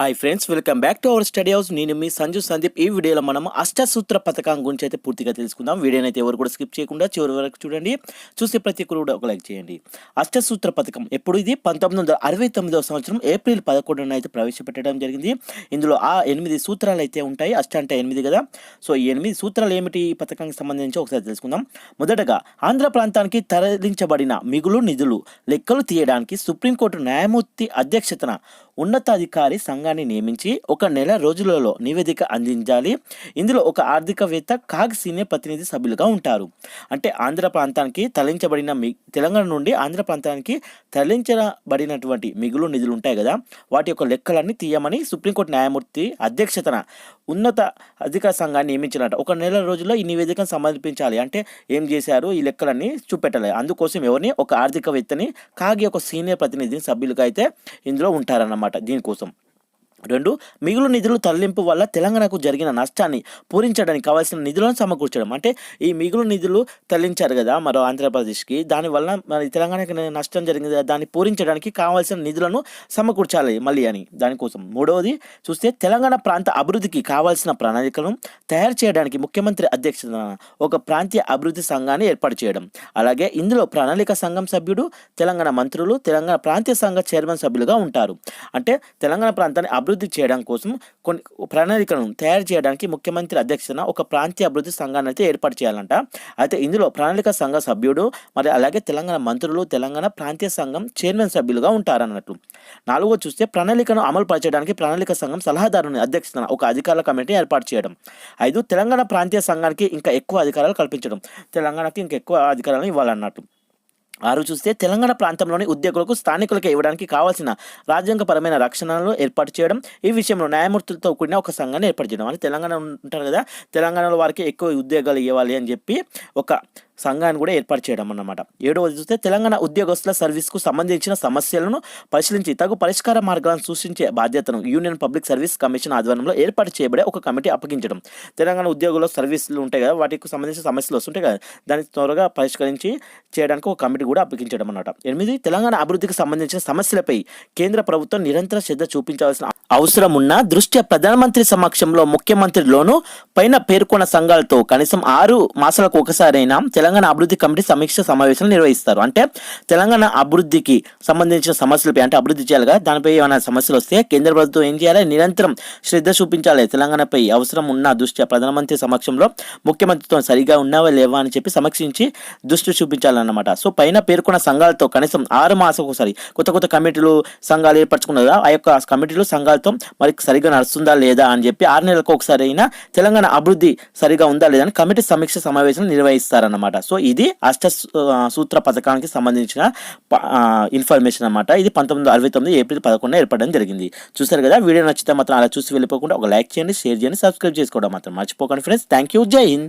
Hi friends welcome back to our study house నేను మీ సంజు సందీప్. ఈ వీడియోలో మనం అష్టసూత్ర పథకం గురించి అయితే పూర్తిగా తెలుసుకుందాం. వీడియోని అయితే ఎవరు కూడా స్కిప్ చేయకుండా చివరి వరకు చూడండి. చూసే ప్రతి ఒక్కరు కూడా ఒక లైక్ చేయండి. అష్టసూత్ర పథకం ఎప్పుడు ఇది? పంతొమ్మిది వందల అరవై తొమ్మిదవ సంవత్సరం ఏప్రిల్ పదకొండున అయితే ప్రవేశపెట్టడం జరిగింది. ఇందులో ఆ ఎనిమిది సూత్రాలు అయితే ఉంటాయి. అష్ట అంటే ఎనిమిది కదా? సో ఈ ఎనిమిది సూత్రాలు ఏమిటి? ఈ పథకానికి సంబంధించి ఒకసారి తెలుసుకుందాం. మొదటగా ఆంధ్ర ప్రాంతానికి తరలించబడిన మిగులు నిధులు లెక్కలు తీయడానికి సుప్రీంకోర్టు న్యాయమూర్తి అధ్యక్షతన ఉన్నతాధికారి సంఘాన్ని నియమించి ఒక నెల రోజులలో నివేదిక అందించాలి. ఇందులో ఒక ఆర్థికవేత్త కాగ్ సీనియర్ ప్రతినిధి సభ్యులుగా ఉంటారు. అంటే ఆంధ్ర ప్రాంతానికి తరలించబడిన మి తెలంగాణ నుండి ఆంధ్ర ప్రాంతానికి తరలించబడినటువంటి మిగులు నిధులు ఉంటాయి కదా. వాటి యొక్క లెక్కలన్నీ తీయమని సుప్రీంకోర్టు న్యాయమూర్తి అధ్యక్షతన ఉన్నత అధికార సంఘాన్ని నియమించాలంట ఒక నెల రోజుల్లో ఈ నివేదికను సమర్పించాలి. అంటే ఏం చేశారు? ఈ లెక్కలన్నీ చూపెట్టాలి. అందుకోసం ఎవరిని? ఒక ఆర్థికవేత్తని కాగి ఒక సీనియర్ ప్రతినిధిని సభ్యులుగా అయితే ఇందులో ఉంటారన్నమాట దీనికోసం. రెండు మిగులు నిధులు తరలింపు వల్ల తెలంగాణకు జరిగిన నష్టాన్ని పూరించడానికి కావాల్సిన నిధులను సమకూర్చడం. అంటే ఈ మిగులు నిధులు తరలించారు కదా మరో ఆంధ్రప్రదేశ్కి దానివల్ల మరి తెలంగాణకి నష్టం జరిగింది దాన్ని పూరించడానికి కావాల్సిన నిధులను సమకూర్చాలి మళ్ళీ అని. దానికోసం మూడవది చూస్తే తెలంగాణ ప్రాంత అభివృద్ధికి కావాల్సిన ప్రణాళికలను తయారు చేయడానికి ముఖ్యమంత్రి అధ్యక్షతన ఒక ప్రాంతీయ అభివృద్ధి సంఘాన్ని ఏర్పాటు చేయడం. అలాగే ఇందులో ప్రణాళిక సంఘం సభ్యుడు తెలంగాణ మంత్రులు తెలంగాణ ప్రాంతీయ సంఘ చైర్మన్ సభ్యులుగా ఉంటారు. అంటే తెలంగాణ ప్రాంతాన్ని అభివృద్ధి చేయడం కోసం కొన్ని ప్రణాళికలను తయారు చేయడానికి ముఖ్యమంత్రి అధ్యక్షతన ఒక ప్రాంతీయ అభివృద్ధి సంఘాన్ని అయితే ఏర్పాటు చేయాలంట. అయితే ఇందులో ప్రణాళిక సంఘ సభ్యుడు మరి అలాగే తెలంగాణ మంత్రులు తెలంగాణ ప్రాంతీయ సంఘం చైర్మన్ సభ్యులుగా ఉంటారన్నట్టు. నాలుగో చూస్తే ప్రణాళికను అమలు పరచడానికి ప్రణాళిక సంఘం సలహాదారుని అధ్యక్షతన ఒక అధికారుల కమిటీ ఏర్పాటు చేయడం. ఐదు తెలంగాణ ప్రాంతీయ సంఘానికి ఇంకా ఎక్కువ అధికారాలు కల్పించడం. తెలంగాణకి ఇంకా ఎక్కువ అధికారాలను ఇవ్వాలన్నట్టు. ఆరు చూస్తే తెలంగాణ ప్రాంతంలోని ఉద్యోగులకు స్థానికులకు ఇవ్వడానికి కావాల్సిన రాజ్యాంగపరమైన రక్షణలు ఏర్పాటు చేయడం ఈ విషయంలో న్యాయమూర్తులతో కూడిన ఒక సంఘాన్ని ఏర్పాటు చేయడం. అంటే తెలంగాణ ఉంటారు కదా తెలంగాణలో వారికి ఎక్కువ ఉద్యోగాలు ఇవ్వాలి అని చెప్పి ఒక సంఘాన్ని కూడా ఏర్పాటు చేయడం అన్నమాట. ఏడవది చూస్తే తెలంగాణ ఉద్యోగస్తుల సర్వీస్కు సంబంధించిన సమస్యలను పరిశీలించి తగు పరిష్కార మార్గాలను సూచించే బాధ్యతను యూనియన్ పబ్లిక్ సర్వీస్ కమిషన్ ఆధ్వర్యంలో ఏర్పాటు చేయబడే ఒక కమిటీ అప్పగించడం. తెలంగాణ ఉద్యోగుల సర్వీసులు ఉంటాయి కదా వాటికి సంబంధించిన సమస్యలు వస్తుంటాయి కదా దాన్ని త్వరగా పరిష్కరించి చేయడానికి ఒక కమిటీ కూడా అప్పగించడం అన్నమాట. ఎనిమిది తెలంగాణ అభివృద్ధికి సంబంధించిన సమస్యలపై కేంద్ర ప్రభుత్వం నిరంతర శ్రద్ధ చూపించాల్సిన అవసరం ఉన్న దృష్ట్యా ప్రధానమంత్రి సమక్షంలో ముఖ్యమంత్రిలోను పైన పేర్కొన్న సంఘాలతో కనీసం ఆరు మాసాలకు ఒకసారైనా తెలంగాణ తెలంగాణ అభివృద్ధి కమిటీ సమీక్ష సమావేశాలు నిర్వహిస్తారు. అంటే తెలంగాణ అభివృద్ధికి సంబంధించిన సమస్యలపై అంటే అభివృద్ధి చేయాలి కదా దానిపై ఏమైనా సమస్యలు వస్తే కేంద్ర ప్రభుత్వం ఏం చేయాలి? నిరంతరం శ్రద్ధ చూపించాలి. తెలంగాణపై అవసరం ఉన్న దృష్ట్యా ప్రధానమంత్రి సమక్షంలో ముఖ్యమంత్రితో సరిగా ఉన్నావా లేవా అని చెప్పి సమీక్షించి దృష్టి చూపించాలన్నమాట. సో పైన పేర్కొన్న సంఘాలతో కనీసం ఆరు మాసాలకు ఒకసారి కొత్త కొత్త కమిటీలు సంఘాలు ఏర్పరచుకున్నారు ఆ యొక్క కమిటీలు సంఘాలతో మరి సరిగా నడుస్తుందా లేదా అని చెప్పి ఆరు నెలలకు ఒకసారి అయినా తెలంగాణ అభివృద్ధి సరిగా ఉందా లేదా అని కమిటీ సమీక్ష సమావేశం నిర్వహిస్తారన్నమాట. సో ఇది అష్ట సూత్ర పథకానికి సంబంధించిన ఇన్ఫర్మేషన్ అనమాట. ఇది పంతొమ్మిది అరవై తొమ్మిది ఏప్రిల్ పదకొండున ఏర్పడడం జరిగింది. చూసారు కదా వీడియో నచ్చితే మాత్రం అలా చూసి వెళ్ళిపోకుండా ఒక లైక్ చేయండి షేర్ చేయండి సబ్స్క్రైబ్ చేసుకోవడం మాత్రం మర్చిపోకండి ఫ్రెండ్స్. థ్యాంక్ యూ జై హింద్.